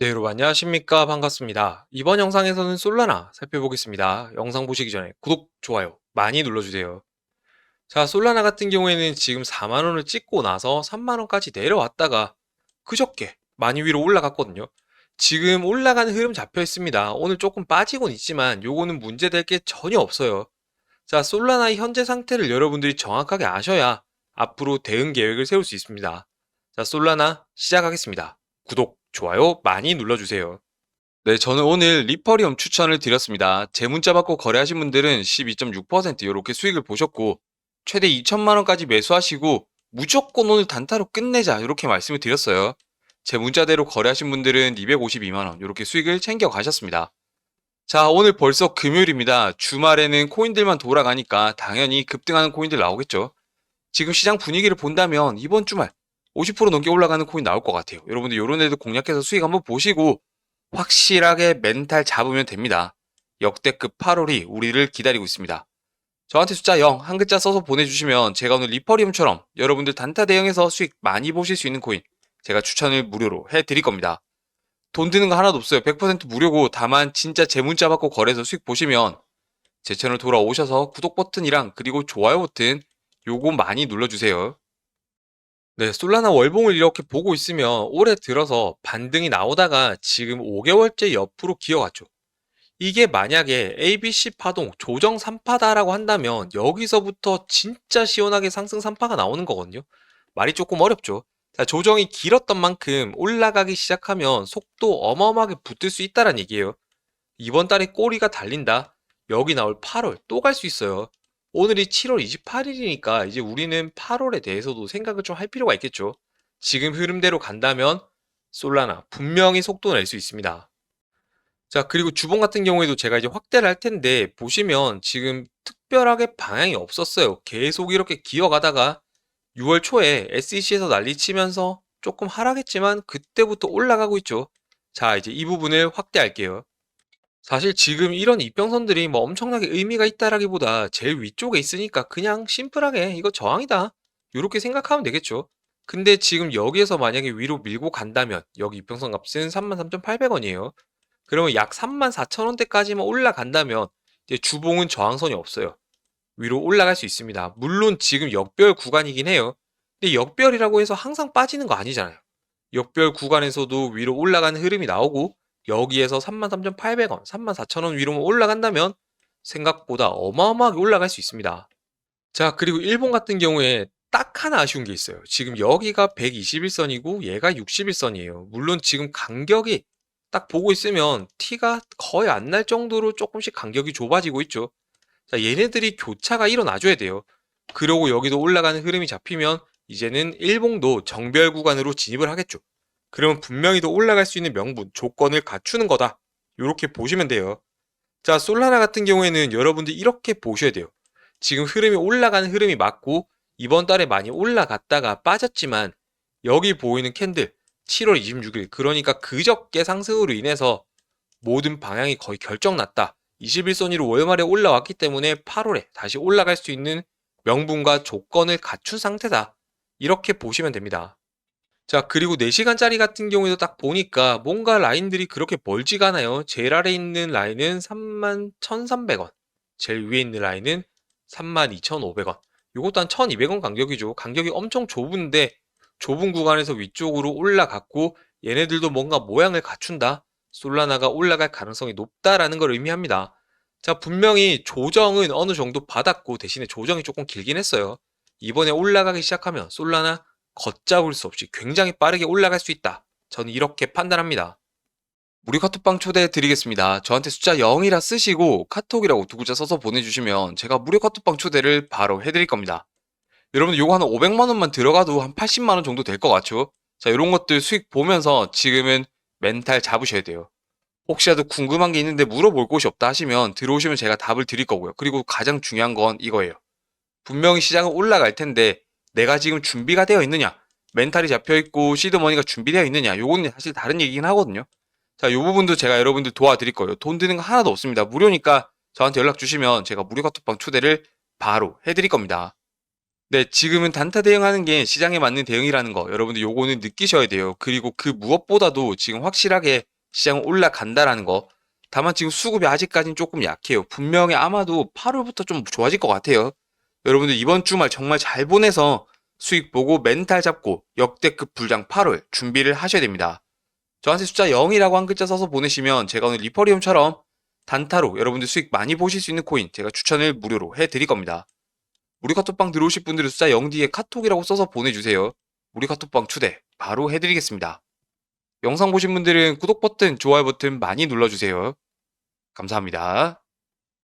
네, 여러분 안녕하십니까? 반갑습니다. 이번 영상에서는 솔라나 살펴보겠습니다. 영상 보시기 전에 구독, 좋아요 많이 눌러주세요. 자, 솔라나 같은 경우에는 지금 4만원을 찍고 나서 3만원까지 내려왔다가 그저께 많이 위로 올라갔거든요. 지금 올라가는 흐름 잡혀 있습니다. 오늘 조금 빠지곤 있지만 요거는 문제될 게 전혀 없어요. 자, 솔라나의 현재 상태를 여러분들이 정확하게 아셔야 앞으로 대응 계획을 세울 수 있습니다. 자, 솔라나 시작하겠습니다. 구독, 좋아요 많이 눌러주세요. 네, 저는 오늘 리퍼리엄 추천을 드렸습니다. 제 문자 받고 거래하신 분들은 12.6% 이렇게 수익을 보셨고 최대 2천만 원까지 매수하시고 무조건 오늘 단타로 끝내자 이렇게 말씀을 드렸어요. 제 문자대로 거래하신 분들은 252만 원 이렇게 수익을 챙겨 가셨습니다. 자, 오늘 벌써 금요일입니다. 주말에는 코인들만 돌아가니까 당연히 급등하는 코인들 나오겠죠. 지금 시장 분위기를 본다면 이번 주말 50% 넘게 올라가는 코인 나올 것 같아요. 여러분들 요런 애들 공략해서 수익 한번 보시고 확실하게 멘탈 잡으면 됩니다. 역대급 8월이 우리를 기다리고 있습니다. 저한테 숫자 0 한 글자 써서 보내주시면 제가 오늘 리퍼리움처럼 여러분들 단타 대응해서 수익 많이 보실 수 있는 코인 제가 추천을 무료로 해드릴 겁니다. 돈 드는 거 하나도 없어요. 100% 무료고 다만 진짜 제 문자 받고 거래해서 수익 보시면 제 채널 돌아오셔서 구독 버튼이랑 그리고 좋아요 버튼 요거 많이 눌러주세요. 네, 솔라나 월봉을 이렇게 보고 있으면 올해 들어서 반등이 나오다가 지금 5개월째 옆으로 기어갔죠. 이게 만약에 ABC 파동 조정 3파다라고 한다면 여기서부터 진짜 시원하게 상승 3파가 나오는 거거든요. 말이 조금 어렵죠. 자, 조정이 길었던 만큼 올라가기 시작하면 속도 어마어마하게 붙을 수 있다는 얘기예요. 이번 달에 꼬리가 달린다. 여기 나올 8월 또 갈 수 있어요. 오늘이 7월 28일이니까 이제 우리는 8월에 대해서도 생각을 좀 할 필요가 있겠죠. 지금 흐름대로 간다면 솔라나 분명히 속도 낼 수 있습니다. 자, 그리고 주봉 같은 경우에도 제가 이제 확대를 할 텐데 보시면 지금 특별하게 방향이 없었어요. 계속 이렇게 기어가다가 6월 초에 SEC에서 난리치면서 조금 하락했지만 그때부터 올라가고 있죠. 자, 이제 이 부분을 확대할게요. 사실 지금 이런 이평선들이 뭐 엄청나게 의미가 있다라기보다 제일 위쪽에 있으니까 그냥 심플하게 이거 저항이다. 이렇게 생각하면 되겠죠. 근데 지금 여기에서 만약에 위로 밀고 간다면 여기 이평선 값은 33,800원이에요. 그러면 약 34,000원대까지만 올라간다면 이제 주봉은 저항선이 없어요. 위로 올라갈 수 있습니다. 물론 지금 역별 구간이긴 해요. 근데 역별이라고 해서 항상 빠지는 거 아니잖아요. 역별 구간에서도 위로 올라가는 흐름이 나오고 여기에서 33,800원, 34,000원 위로 올라간다면 생각보다 어마어마하게 올라갈 수 있습니다. 자, 그리고 일본 같은 경우에 딱 하나 아쉬운 게 있어요. 지금 여기가 121선이고 얘가 61선이에요. 물론 지금 간격이 딱 보고 있으면 티가 거의 안 날 정도로 조금씩 간격이 좁아지고 있죠. 자, 얘네들이 교차가 일어나줘야 돼요. 그러고 여기도 올라가는 흐름이 잡히면 이제는 일봉도 정별 구간으로 진입을 하겠죠. 그러면 분명히 더 올라갈 수 있는 명분, 조건을 갖추는 거다. 이렇게 보시면 돼요. 자, 솔라나 같은 경우에는 여러분들 이렇게 보셔야 돼요. 지금 흐름이 올라가는 흐름이 맞고 이번 달에 많이 올라갔다가 빠졌지만 여기 보이는 캔들 7월 26일 그러니까 그저께 상승으로 인해서 모든 방향이 거의 결정났다. 21선위로 월 말에 올라왔기 때문에 8월에 다시 올라갈 수 있는 명분과 조건을 갖춘 상태다. 이렇게 보시면 됩니다. 자, 그리고 4시간짜리 같은 경우에도 딱 보니까 뭔가 라인들이 그렇게 멀지가 않아요. 제일 아래 있는 라인은 31,300원. 제일 위에 있는 라인은 32,500원. 이것도 한 1,200원 간격이죠. 간격이 엄청 좁은데 좁은 구간에서 위쪽으로 올라갔고 얘네들도 뭔가 모양을 갖춘다. 솔라나가 올라갈 가능성이 높다라는 걸 의미합니다. 자, 분명히 조정은 어느 정도 받았고 대신에 조정이 조금 길긴 했어요. 이번에 올라가기 시작하면 솔라나 걷잡을 수 없이 굉장히 빠르게 올라갈 수 있다. 저는 이렇게 판단합니다. 무료 카톡방 초대해 드리겠습니다. 저한테 숫자 0이라 쓰시고 카톡이라고 두 글자 써서 보내주시면 제가 무료 카톡방 초대를 바로 해드릴 겁니다. 여러분들 요거 한 500만원만 들어가도 한 80만원 정도 될 것 같죠? 자, 이런 것들 수익 보면서 지금은 멘탈 잡으셔야 돼요. 혹시라도 궁금한 게 있는데 물어볼 곳이 없다 하시면 들어오시면 제가 답을 드릴 거고요. 그리고 가장 중요한 건 이거예요. 분명히 시장은 올라갈 텐데 내가 지금 준비가 되어 있느냐, 멘탈이 잡혀 있고 시드머니가 준비되어 있느냐, 요거는 사실 다른 얘기긴 하거든요. 자, 요 부분도 제가 여러분들 도와드릴 거예요. 돈 드는 거 하나도 없습니다. 무료니까 저한테 연락 주시면 제가 무료 카톡방 초대를 바로 해드릴 겁니다. 네, 지금은 단타 대응하는 게 시장에 맞는 대응이라는 거 여러분들 요거는 느끼셔야 돼요. 그리고 그 무엇보다도 지금 확실하게 시장은 올라간다라는 거. 다만 지금 수급이 아직까지는 조금 약해요. 분명히 아마도 8월부터 좀 좋아질 것 같아요. 여러분들 이번 주말 정말 잘 보내서 수익 보고 멘탈 잡고 역대급 불장 8월 준비를 하셔야 됩니다. 저한테 숫자 0이라고 한 글자 써서 보내시면 제가 오늘 리퍼리움처럼 단타로 여러분들 수익 많이 보실 수 있는 코인 제가 추천을 무료로 해드릴 겁니다. 우리 카톡방 들어오실 분들은 숫자 0 뒤에 카톡이라고 써서 보내주세요. 우리 카톡방 초대 바로 해드리겠습니다. 영상 보신 분들은 구독 버튼, 좋아요 버튼 많이 눌러주세요. 감사합니다.